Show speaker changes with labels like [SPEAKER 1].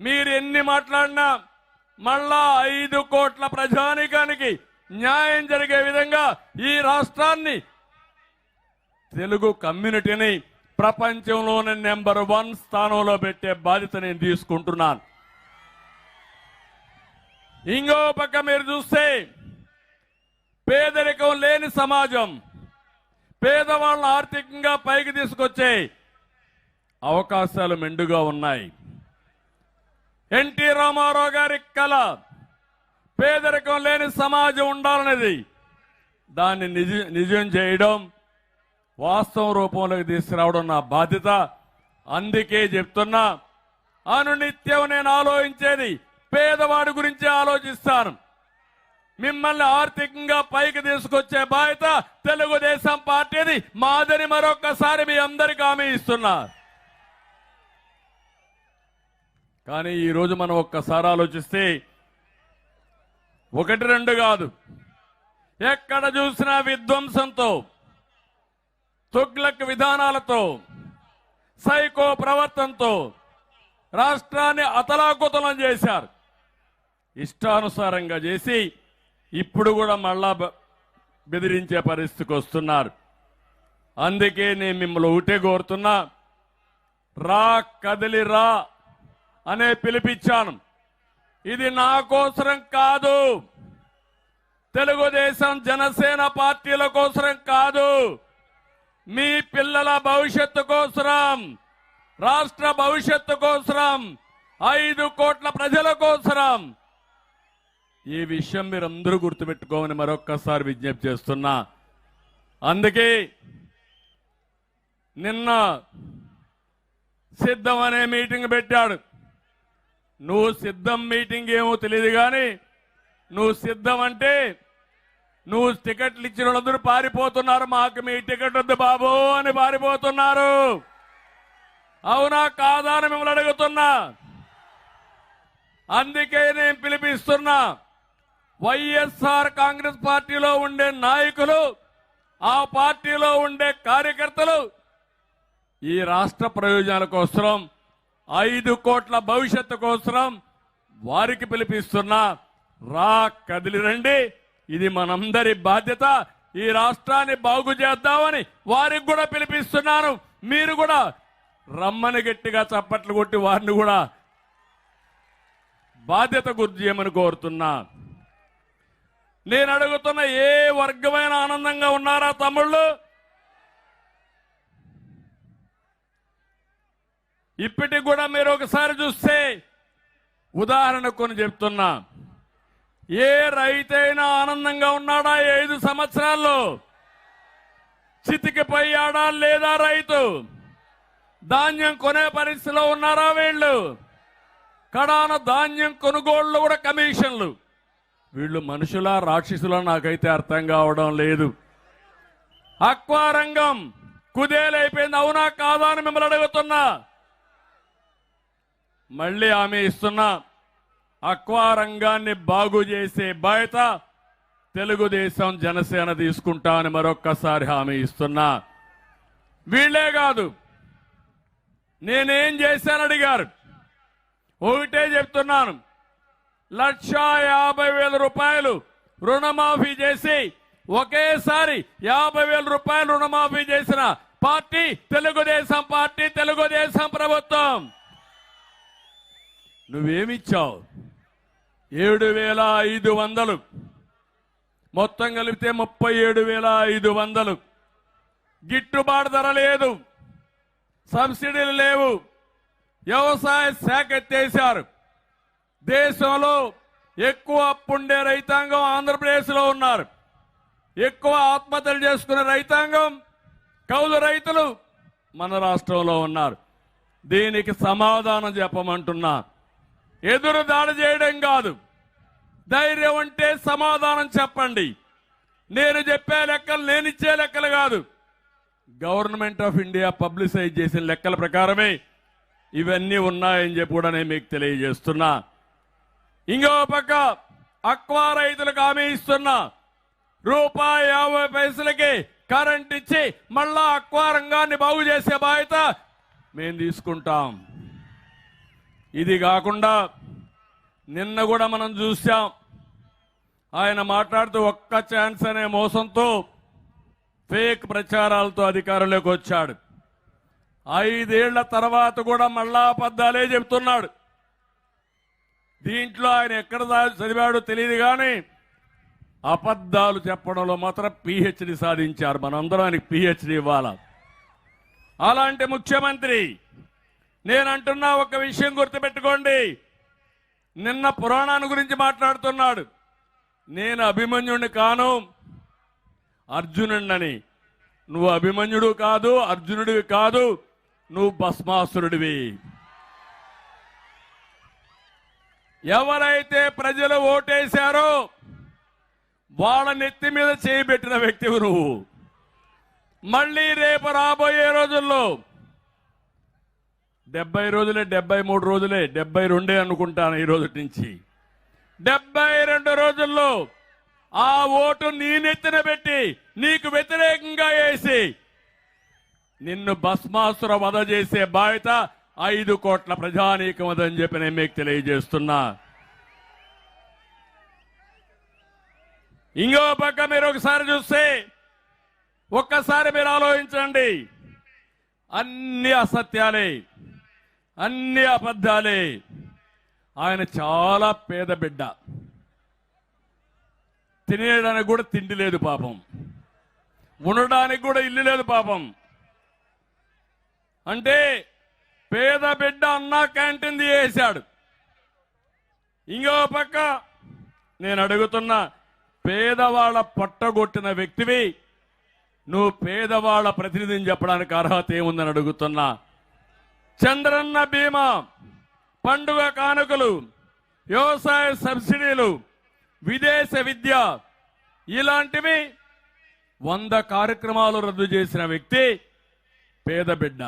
[SPEAKER 1] మీరు ఎన్ని మాట్లాడినా మళ్ళా ఐదు కోట్ల ప్రజానికానికి న్యాయం జరిగే విధంగా ఈ రాష్ట్రాన్ని తెలుగు కమ్యూనిటీని ప్రపంచంలోనే నెంబర్ వన్ స్థానంలో పెట్టే బాధ్యత నేను తీసుకుంటున్నాను. ఇంకో పక్క మీరు చూస్తే పేదరికం లేని సమాజం పేదవాళ్ళు ఆర్థికంగా పైకి తీసుకొచ్చే అవకాశాలు మెండుగా ఉన్నాయి. ఎన్టీ రామారావు గారి కళ పేదరికం లేని సమాజం ఉండాలనేది దాన్ని నిజ నిజం చేయడం వాస్తవ రూపంలోకి తీసుకురావడం నా బాధ్యత. అందుకే చెప్తున్నా అనునిత్యం నేను ఆలోచించేది పేదవాడి గురించి ఆలోచిస్తాను. మిమ్మల్ని ఆర్థికంగా పైకి తీసుకొచ్చే బాధ్యత తెలుగుదేశం పార్టీది. మాదని మరొకసారి మీ అందరికీ హామీ ఇస్తున్నా. కానీ ఈరోజు మనం ఒక్కసారి ఆలోచిస్తే ఒకటి రెండు కాదు. ఎక్కడ చూసినా విధ్వంసంతో తుగ్లక్ విధానాలతో సైకో ప్రవర్తనతో రాష్ట్రాన్ని అతలాకుతలం చేశారు. ఇష్టానుసారంగా చేసి ఇప్పుడు కూడా మళ్ళా బెదిరించే పరిస్థితికి వస్తున్నారు. అందుకే నేను మిమ్మల్ని ఒకటే కోరుతున్నా రా కదిలి రా. అనే పిలిపించాను. ఇది నా కోసరం కాదు. తెలుగుదేశం జనసేన పార్టీల కోసరం కాదు. మీ పిల్లల భవిష్యత్తు కోసరం రాష్ట్ర భవిష్యత్తు కోసరం ఐదు కోట్ల ప్రజల కోసరం. ఈ విషయం మీరు అందరూ గుర్తుపెట్టుకోమని మరొక్కసారి విజ్ఞప్తి చేస్తున్నా. అందుకే నిన్న సిద్ధం అనే మీటింగ్ పెట్టాడు. నువ్వు సిద్ధం మీటింగ్ ఏమో తెలియదు కానీ నువ్వు సిద్ధం అంటే నువ్వు టికెట్లు ఇచ్చిన వాళ్ళందరూ పారిపోతున్నారు. మాకు మీ టికెట్ వద్దు బాబు అని పారిపోతున్నారు. అవునా కాదా అని మిమ్మల్ని అడుగుతున్నా. అందుకే నేను పిలిపిస్తున్నా వైఎస్ఆర్ కాంగ్రెస్ పార్టీలో ఉండే నాయకులు ఆ పార్టీలో ఉండే కార్యకర్తలు ఈ రాష్ట్ర ప్రయోజనాల కోసం ఐదు కోట్ల భవిష్యత్తు కోసం వారికి పిలిపిస్తున్నా రా కదిలి రండి. ఇది మనందరి బాధ్యత. ఈ రాష్ట్రాన్ని బాగు చేద్దామని వారికి కూడా పిలిపిస్తున్నాను. మీరు కూడా రమ్మని గట్టిగా చప్పట్లు కొట్టి వారిని కూడా బాధ్యత గుర్తు చేయమని కోరుతున్నా. నేను అడుగుతున్న ఏ వర్గమైన ఆనందంగా ఉన్నారా తమ్ముళ్ళు? ఇప్పటికి కూడా మీరు ఒకసారి చూస్తే ఉదాహరణ కొన్ని చెప్తున్నా. ఏ రైతైనా ఆనందంగా ఉన్నాడా ఐదు సంవత్సరాల్లో? చితికిపోయాడా లేదా రైతు? ధాన్యం కొనే పరిస్థితిలో ఉన్నారా వీళ్ళు? కడాన ధాన్యం కొనుగోళ్ళు కూడా కమిషన్లు. వీళ్ళు మనుషుల రాక్షసులా నాకైతే అర్థం కావడం లేదు. అక్వారంగం కుదేలైపోయింది అవునా కాదా అని మిమ్మల్ని అడుగుతున్నా. మళ్ళీ ఆమె ఇస్తున్నా అక్వా రంగాన్ని బాగు చేసే బాధ్యత తెలుగుదేశం జనసేన తీసుకుంటామని మరొక్కసారి హామీ ఇస్తున్నా. వీళ్ళే కాదు నేనేం చేశాను అడిగారు. ఒకటే చెప్తున్నాను లక్ష యాభై వేల రూపాయలు రుణమాఫీ చేసి ఒకేసారి యాభై వేల రూపాయలు రుణమాఫీ చేసిన పార్టీ తెలుగుదేశం పార్టీ తెలుగుదేశం ప్రభుత్వం. నువ్వేమిచ్చావు? ఏడు వేల ఐదు వందలు. మొత్తం కలిపితే ముప్పై ఏడు వేల ఐదు వందలు. గిట్టుబాటు ధర లేదు. సబ్సిడీలు లేవు. వ్యవసాయ శాఖ ఎత్తేశారు. దేశంలో ఎక్కువ అప్పుండే రైతాంగం ఆంధ్రప్రదేశ్లో ఉన్నారు. ఎక్కువ ఆత్మహత్యలు చేసుకునే రైతాంగం కౌలు రైతులు మన రాష్ట్రంలో ఉన్నారు. దీనికి సమాధానం చెప్పమంటున్నా. ఎదురు దాడి చేయడం కాదు. ధైర్యం అంటే సమాధానం చెప్పండి. నేను చెప్పే లెక్కలు నేను ఇచ్చే లెక్కలు కాదు. గవర్నమెంట్ ఆఫ్ ఇండియా పబ్లిసైజ్ చేసిన లెక్కల ప్రకారమే ఇవన్నీ ఉన్నాయని చెప్పి కూడా నేను మీకు తెలియజేస్తున్నా. ఇంకో పక్క అక్వా రైతులకు హామీ ఇస్తున్నా. రూపాయి యాభై పైసలకి కరెంట్ ఇచ్చి మళ్ళా అక్వా రంగాన్ని బాగు చేసే బాధ్యత మేము తీసుకుంటాం. ఇది కాకుండా నిన్న కూడా మనం చూసాం ఆయన మాట్లాడుతూ ఒక్క ఛాన్స్ అనే మోసంతో ఫేక్ ప్రచారాలతో అధికారంలోకి వచ్చాడు. ఐదేళ్ళ తర్వాత కూడా మళ్ళా అబద్ధాలే చెబుతున్నాడు. దీంట్లో ఆయన ఎక్కడ చదివాడో తెలియదు కానీ అబద్ధాలు చెప్పడంలో మాత్రం పిహెచ్డి సాధించారు. మనందరం ఆయనకి పిహెచ్డి ఇవ్వాల? అలాంటి ముఖ్యమంత్రి నేను అంటున్నా ఒక విషయం గుర్తుపెట్టుకోండి. నిన్న పురాణాన్ని గురించి మాట్లాడుతున్నాడు. నేను అభిమన్యుడిని కాను అర్జునుడిని నువ్వు అభిమన్యుడు కాదు అర్జునుడివి కాదు నువ్వు భస్మాసురుడివి. ఎవరైతే ప్రజలు ఓటేశారో వాళ్ళ నెత్తి మీద చేయబెట్టిన వ్యక్తివి నువ్వు. మళ్ళీ రేపు రాబోయే రోజుల్లో డెబ్బై రోజులే డెబ్బై మూడు రోజులే డెబ్బై రెండే అనుకుంటాను ఈ రోజు నుంచి. డెబ్బై రెండు రోజుల్లో ఆ ఓటు నీ నెత్తిన పెట్టి నీకు వ్యతిరేకంగా వేసి నిన్ను భస్మాసుర వధ చేసే బాధ్యత ఐదు కోట్ల ప్రజానీకం అదని చెప్పి నేను మీకు తెలియజేస్తున్నా. ఇంకో పక్క మీరు ఒకసారి చూస్తే ఒక్కసారి మీరు ఆలోచించండి. అన్ని అసత్యాలే. అన్ని అబద్ధాలే. ఆయన చాలా పేద బిడ్డ. తినేయడానికి కూడా తిండి లేదు పాపం. ఉండడానికి కూడా ఇల్లు లేదు పాపం. అంటే పేద బిడ్డ అన్నా క్యాంటీన్ తీసేశాడు. ఇంకో పక్క నేను అడుగుతున్నా పేదవాళ్ళ పట్టగొట్టిన వ్యక్తివి నువ్వు పేదవాళ్ళ ప్రతినిధిని చెప్పడానికి అర్హత ఏముందని అడుగుతున్నా? చంద్రన్న బీమా పండుగ కానుకలు వ్యవసాయ సబ్సిడీలు విదేశ విద్య ఇలాంటివి వంద కార్యక్రమాలు రద్దు చేసిన వ్యక్తి పేద బిడ్డ.